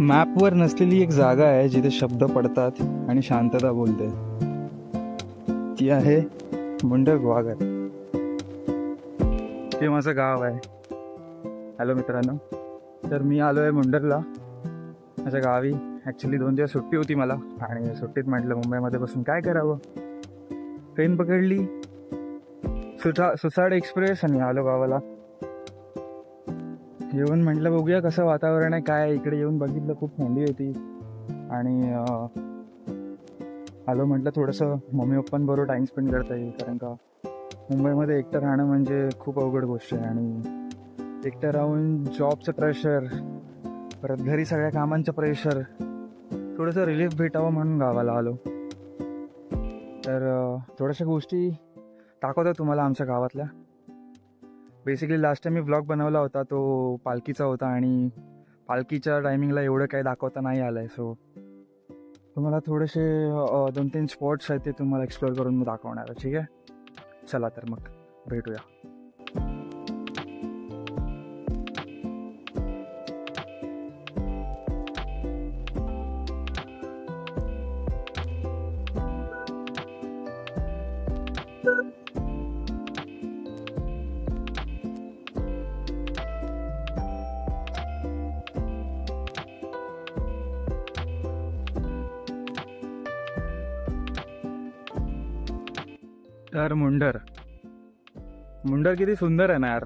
मॅपवर नसलेली एक जागा आहे जिथे शब्द पडतात आणि शांतता बोलते. ती आहे मुंडक गुहागर ते माझं गाव आहे. हॅलो मित्रांनो. तर मी आलो आहे मुंडरला माझ्या गावी. ॲक्च्युली दोन दिवस सुट्टी होती मला. आणि सुट्टीत म्हटलं मुंबईमध्ये बसून काय करावं? ट्रेन पकडली. सुसा सुसाड एक्सप्रेस आणि आलो गावाला. येऊन म्हटलं बघूया कसं वातावरण आहे काय इकडे येऊन बघितलं खूप थंडी होती. आणि आलो म्हटलं थोडंसं मम्मी पप्पांबरोबर टाईम स्पेंड करता येईल कारण का मुंबईमध्ये एकटं राहणं म्हणजे खूप अवघड गोष्ट आहे आणि एकटं राहून जॉबचं प्रेशर परत घरी सगळ्या कामांचं प्रेशर थोडंसं रिलीफ भेटावं म्हणून गावाला आलो. तर थोड्याशा गोष्टी दाखवतो तुम्हाला आमच्या गावातल्या. बेसिकली लास्ट टाइम मी ब्लॉग बनवला होता तो पालखीचा होता आणि पालखीच्या टायमिंगला एवढं काही दाखवता नाही आलं आहे सो तुम्हाला थोडेसे दोन तीन स्पॉट्स आहेत ते तुम्हाला एक्सप्लोअर करून मी दाखवणार आहे ठीक आहे? चला तर मग भेटूया. तर मुंडर. मुंडर किती सुंदर आहे ना यार.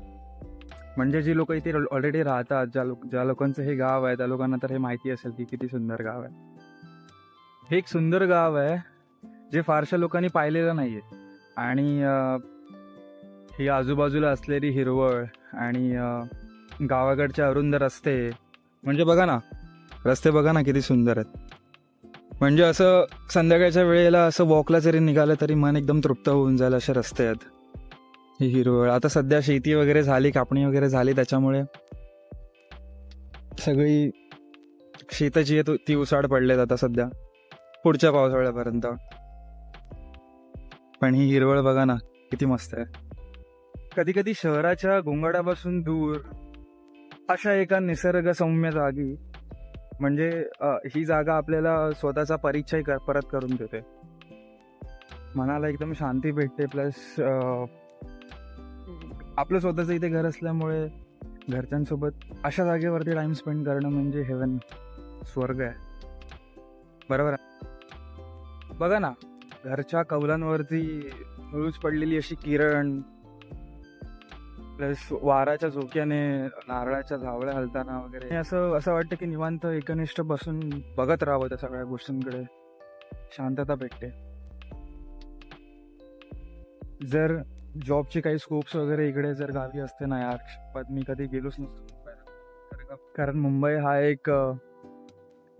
म्हणजे जी लोक इथे ऑलरेडी राहतात ज्या लोक ज्या लोकांचं हे गाव आहे त्या लोकांना तर हे माहिती असेल की किती सुंदर गाव आहे. हे एक सुंदर गाव आहे जे फारशा लोकांनी पाहिलेलं नाही आहे आणि ही आजूबाजूला असलेली हिरवळ आणि गावाकडचे अरुंद रस्ते. म्हणजे बघा ना रस्ते बघा ना किती सुंदर आहेत. म्हणजे असं संध्याकाळच्या वेळेला असं वॉकला जरी निघालं तरी मन एकदम तृप्त होऊन जाईल असे रस्ते आहेत ही हिरवळ. आता सध्या शेती वगैरे झाली कापणी वगैरे झाली त्याच्यामुळे सगळी शेतं जी आहे ती उसाड पडलेत आता सध्या. पुढच्या पावसाळ्यापर्यंत. पण ही हिरवळ बघा ना किती मस्त आहे. कधी कधी शहराच्या घोंगडापासून दूर अशा एका निसर्ग सौम्य जागी म्हणजे ही जागा आपल्याला स्वतःचा परिचय कर परत करून देते मनाला एकदम शांती भेटते प्लस आपलं स्वतःचं इथे घर असल्यामुळे घरच्यांसोबत अशा जागेवरती टाइम स्पेंड करणं म्हणजे हेवन स्वर्ग आहे बरोबर आहे? बघा ना घरच्या कौलांवरती हळूच पडलेली अशी किरण प्लस वाराच्या झोक्याने नारळाच्या झावळ्या हलताना वगैरे. हे असं असं वाटतं की निवांत एकनिष्ठ बसून बघत राहावं त्या सगळ्या गोष्टींकडे. शांतता भेटते. जर जॉबचे काही स्कोप्स वगैरे इकडे जर गावी असते ना यार पण मी कधी गेलोच नसतो कारण मुंबई हा एक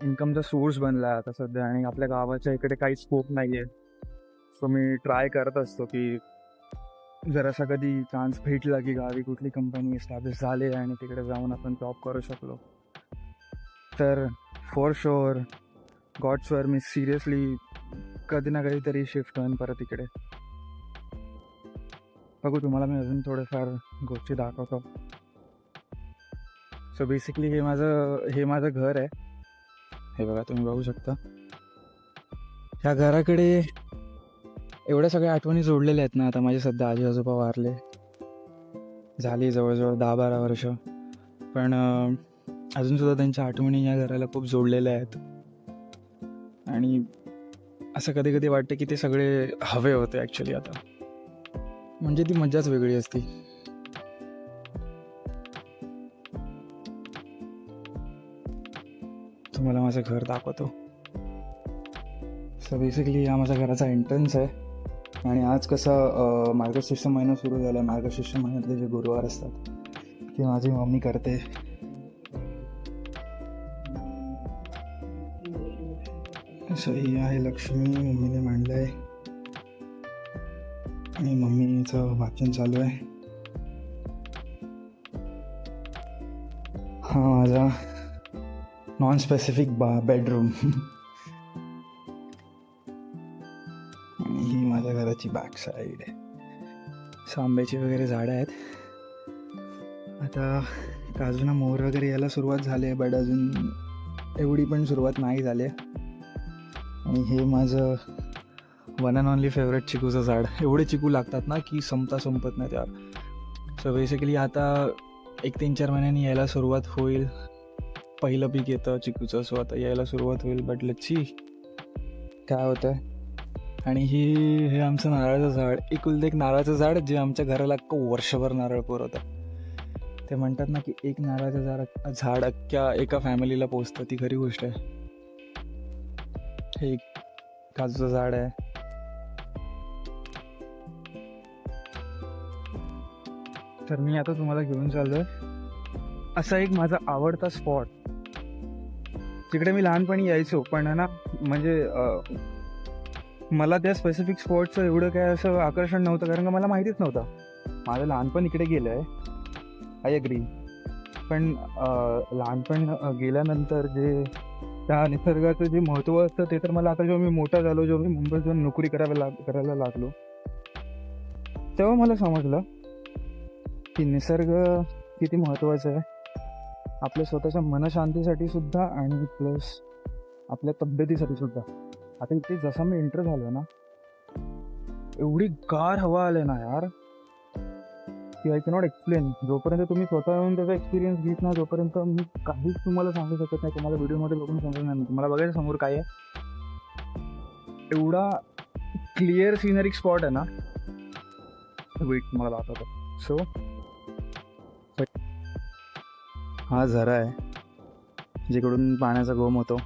इन्कमचा सोर्स बनला आहे आता सध्या आणि आपल्या गावाच्या इकडे काही स्कोप नाही आहे सो मी ट्राय करत असतो की जर असा कधी चान्स भेटला की गावी कुठली कंपनी एस्टॅब्लिश झाली आणि तिकडे जाऊन आपण जॉब करू शकलो. तर फॉर शुअर गॉड्सवर मी सिरियसली कधी ना कधीतरी शिफ्ट होईन परत इकडे. बघू तुम्हाला मी अजून थोडंफार गोष्टी दाखवतो. सो बेसिकली हे माझं हे माझं घर आहे. हे बघा तुम्ही बघू शकता. ह्या घराकडे एवढ्या सगळ्या आठवणी जोडलेल्या आहेत ना आता माझे सध्या आजी आजोबा वारले. झाली जवळजवळ दहा बारा वर्ष. पण अजूनसुद्धा त्यांच्या आठवणी या घराला खूप जोडलेल्या आहेत. आणि असं कधी कधी वाटतं की ते सगळे हवे होते ॲक्च्युली आता. म्हणजे ती मज्जाच वेगळी असती. तुम्हाला माझं घर दाखवतो. सो बेसिकली हा माझ्या घराचा एंट्रन्स आहे. आणि आज कसं मार्गशीर्ष महिना सुरू झाला. आहे मार्गशीर्ष महिन्यातले जे गुरुवार असतात ते माझी मम्मी करते. सो ही आहे लक्ष्मी. मम्मीने मांडलं आहे आणि मम्मीचं वाचन चालू आहे. हा माझा नॉन स्पेसिफिक बा बेडरूम आंब्याची बाग साईड आहे. सो आंब्याची वगैरे झाडं आहेत. आता काजूना मोहर वगैरे यायला सुरुवात झाली आहे बट अजून एवढी पण सुरुवात नाही झाली आणि हे माझं वन अँड ऑनली फेवरेट चिकूचं झाड. एवढे चिकू लागतात ना की संपता संपत नाही त्यावर. सो बेसिकली आता एक तीन चार महिन्यांनी यायला सुरुवात होईल. पहिलं पीक येतं चिकूचं सो आता यायला सुरुवात होईल बट लच्छी काय होतं आणि ही हे आमचं नारळाचं झाड एकुलते एक नारळाचं झाड जे आमच्या घराला अख्खं वर्षभर नारळ पुरवतं. ते म्हणतात ना की एक नारळाचं झाड झाड अख्ख्या एका फॅमिलीला पोचतं. ती खरी गोष्ट आहे. हे एक काजूचं झाड आहे. तर मी आता तुम्हाला घेऊन चाललोय. असा एक माझा आवडता स्पॉट तिकडे मी लहानपणी यायचो पण ना म्हणजे मला त्या स्पेसिफिक स्पॉटचं एवढं काय असं आकर्षण नव्हतं कारण का मला माहितीच नव्हतं. माझं लहानपण इकडे गेलं आहे आय अग्री पण लहानपण गेल्यानंतर जे त्या निसर्गाचं जे महत्त्व असतं ते तर मला आता जेव्हा मी मोठा झालो जेव्हा मी मुंबईत जाऊन नोकरी करायला लाग करायला लागलो तेव्हा मला समजलं की निसर्ग किती महत्त्वाचं आहे. आपल्या स्वतःच्या मनशांतीसाठी सुद्धा आणि प्लस आपल्या तब्येतीसाठी सुद्धा. आता इथे जसा मी एंटर झालो ना एवढी गार हवा आले ना यार. की आय कॅनॉट एक्सप्लेन जोपर्यंत तुम्ही स्वतः येऊन त्याचा एक्सपिरियन्स घेत ना जोपर्यंत मी काहीच तुम्हाला सांगू शकत नाही. तुम्हाला व्हिडिओमध्ये बघून सांगत नाही. म्हणजे तुम्हाला बघायचं समोर काय आहे. एवढा क्लिअर सिनरिक स्पॉट आहे ना. वेट मला दाखवतो. सो हा झरा आहे जिकडून पाण्याचा गोम होतो.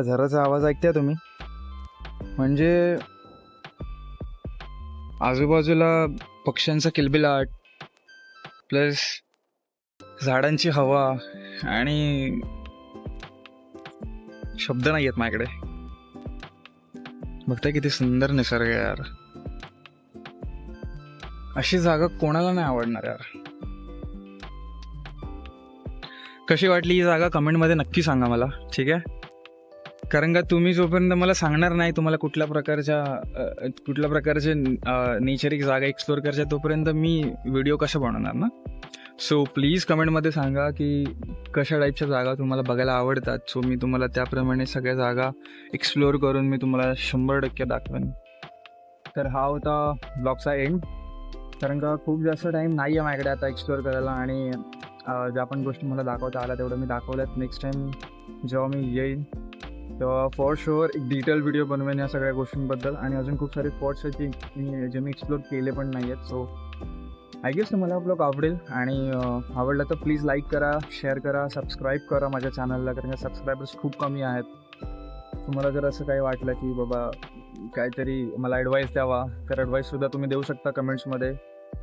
ह्या झराचा आवाज ऐकता तुम्ही? म्हणजे आजूबाजूला पक्ष्यांचा किलबिलाट प्लस झाडांची हवा आणि शब्द नाही आहेत माझ्याकडे. बघताय किती सुंदर निसर्ग आहे यार. अशी जागा कोणाला नाही आवडणार यार. कशी वाटली ही जागा? कमेंटमध्ये नक्की सांगा मला. ठीक आहे? कारण का तुम्ही जोपर्यंत मला सांगणार नाही तुम्हाला कुठल्या प्रकारच्या कुठल्या प्रकारचे नेचरिक जागा एक्सप्लोर करायच्या तोपर्यंत मी व्हिडिओ कसा बनवणार ना? सो प्लीज कमेंटमध्ये सांगा की कशा टाईपच्या जागा तुम्हाला बघायला आवडतात. सो मी तुम्हाला त्याप्रमाणे सगळ्या जागा एक्सप्लोअर करून मी तुम्हाला शंभर टक्के दाखवेन. तर हा होता ब्लॉगचा एंड कारण का खूप जास्त टाईम नाही आहे माझ्याकडे आता एक्सप्लोअर करायला आणि ज्या पण गोष्टी मला दाखवता आल्या तेवढं मी दाखवल्यात. नेक्स्ट टाईम जेव्हा मी येईन तेव्हा फॉर शुअर एक डिटेल व्हिडिओ बनवेन या सगळ्या गोष्टींबद्दल. आणि अजून खूप सारे स्पॉट्स आहेत जे मी जे मी एक्सप्लोर केले पण नाही आहेत सो आय गेस तुम्हाला ब्लॉग आवडेल. आणि आवडलं तर प्लीज लाईक करा शेअर करा सबस्क्राईब करा माझ्या चॅनलला कारण का सबस्क्रायबर्स खूप कमी आहेत. तुम्हाला जर असं काही वाटलं की बाबा काहीतरी मला ॲडवाईस द्यावा तर ॲडवाईससुद्धा तुम्ही देऊ शकता कमेंट्समध्ये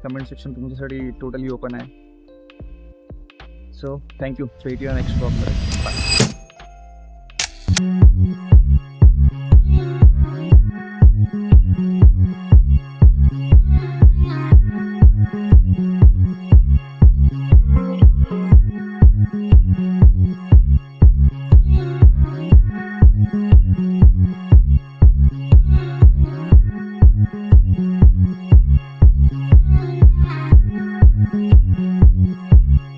कमेंट सेक्शन तुमच्यासाठी टोटली ओपन आहे. So thank you you next ब्लॉगमध्ये बाय